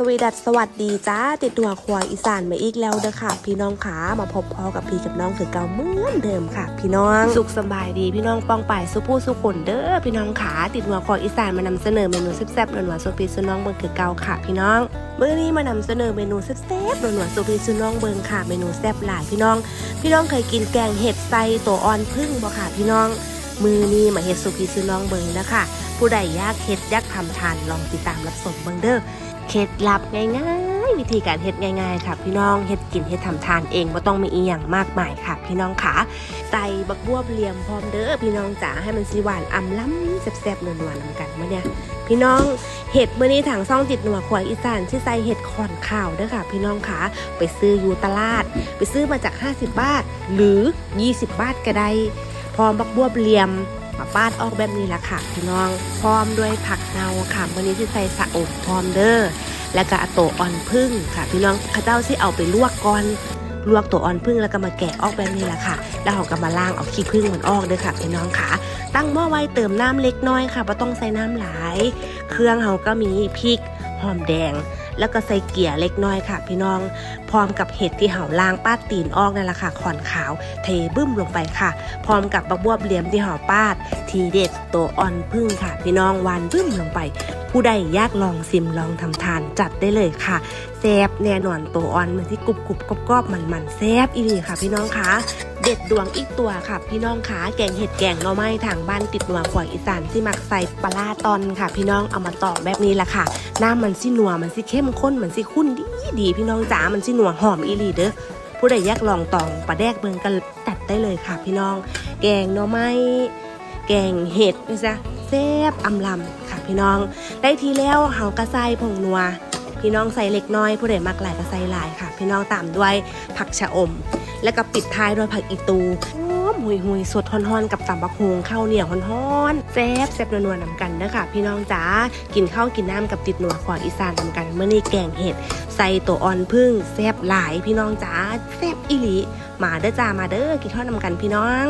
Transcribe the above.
สวีดัสสวัสดีจ้า ติดตัวควายอีสานมาอีกแล้วเด้อค่ะ พี่น้องขามาพบพอกับพี่กับน้องคือเก่าเหมือนเดิมค่ะ พี่น้องสุขสบายดีพี่น้องป้องป่ายสุผู้สุขนเด้อพี่น้องขาติดหัวควายอีสานมานำเสนอเมนูแซ่บๆหนวๆสุพีสุน้องเบิงคือเก่าค่ะ พี่น้องเมื้อนี้มานำเสนอเมนูแซ่บๆหนวๆสุพีสุน้องเบิงค่ะเมนูแซ่บหลายพี่น้อง พี่น้องเคยกินแกงเห็ดไส้ตัวอ่อนพึ่งบ่ค่ะ พี่น้อง มือนี้มาเฮ็ดสุพีสุน้องเบิงนะคะผู้ใดอยากเฮ็ดยากทำทานลองติดตามรับชมเบิงเด้อเคล็ดลับง่ายๆ วิธีการเฮ็ดง่ายๆ ค่ะ พี่น้องเฮ็ดกินเฮ็ดทำทานเองบ่ต้องมีอีหยังมากมายค่ะ พี่น้องขาใส่บักบัวเลี่ยมพร้อมเด้อพี่น้องจ๋าให้มันสิหวานอ่ำล้ำแซ่บๆนัวๆนำกันมาเนี่ยพี่น้องเห็ดมื้อนี้ถังซ่องติดหนัวขวายอีสานที่ใส่เห็ดขอนข้าวเด้อค่ะ พี่น้องขาไปซื้ออยู่ตลาด ไปซื้อมาจาก 50 บาท หรือ 20 บาทก็ได้ พร้อมบักบวบเหลี่ยมมาปาดออกแบบนี้ละค่ะพี่น้องพร้อมด้วยผักเนาค่ะวันนี้ที่ใส่สะอบพร้อมเด้อแล้วก็อาตัวอ่อนพึ่งค่ะ พี่น้องข้าเจ้าที่เอาไปลวกก่อนลวกตัวอ่อนพึ่งแล้วก็มาแกะออกแบบนี้ละค่ะ แล้วเราก็มาล้างเอาขี้พึ่งมันออกเด้อค่ะพี่น้องค่ะ ตั้งหม้อไว้เติมน้ำเล็กน้อยค่ะไม่ต้องใส่น้ำหลาย เครื่องเราก็มีพริกหอมแดง แล้วก็ใส่เกี๊ยเล็กน้อยค่ะ พี่น้อง พร้อมกับเห็ดที่เห่าล้างป้าตีนออกนั่นแหละค่ะขอนขาวเทบึ้มลงไปค่ะ พร้อมกับบักบวบเหลี่ยมที่เห่าป้าด ทีเด็ดตัวอ่อนพึ่งค่ะ พี่น้องวานบึ้มลงไป ผู้ใดอยากลองซิมลองทำทานจัดได้เลยค่ะแซบแน่นอนตัวอ่อนมันที่กรุบกรุบกรอบกรอบมันมันแซบอีหลีค่ะ พี่น้องคะเด็ดดวงอีกตัวค่ะ พี่น้องคะแกงเห็ดแกงหน่อไม้ทางบ้านติดหนัวขวายอีสานที่มักใส่ปลาร้าตอนค่ะ พี่น้องเอามาตอกแบบนี้แหละค่ะ น้ำมันสิหนัวมันสิเข้มข้นเหมันสิข้นดีดีพี่น้องจ๋ามันสินัวหอมอีหลีเด้อผู้ใดอยากลองตองปลาแดกเบิงกันจัดได้เลยค่ะ พี่น้อง แกงหน่อไม้แกงเห็ดนะจ๊ะแซ่บอำลำค่ะ พี่น้อง ได้ทีแล้วเฮากระใส่ผงนัว พี่น้องใส่เล็กน้อย ผู้ใดมักหลายก็ใส่หลายค่ะ พี่น้องตามด้วยผักชะอม แล้วก็ปิดท้ายด้วยผักอีตู หอยหุยสดฮ้อนๆ กับตำบักฮงข้าวเหนียวฮ้อนๆแซ่บแซ่บนัวๆนำกันเด้อค่ะ พี่น้องจ๋ากินข้าวกินน้ำกับติดหนัวขวางอีสานนำกันเมื่อนี้แกงเห็ดใส่ตัวอ่อนพึ่งแซ่บหลายพี่น้องจ๋าแซ่บอีหลีมาเด้อจ้ามาเด้อกินข้าวนำกันพี่น้อง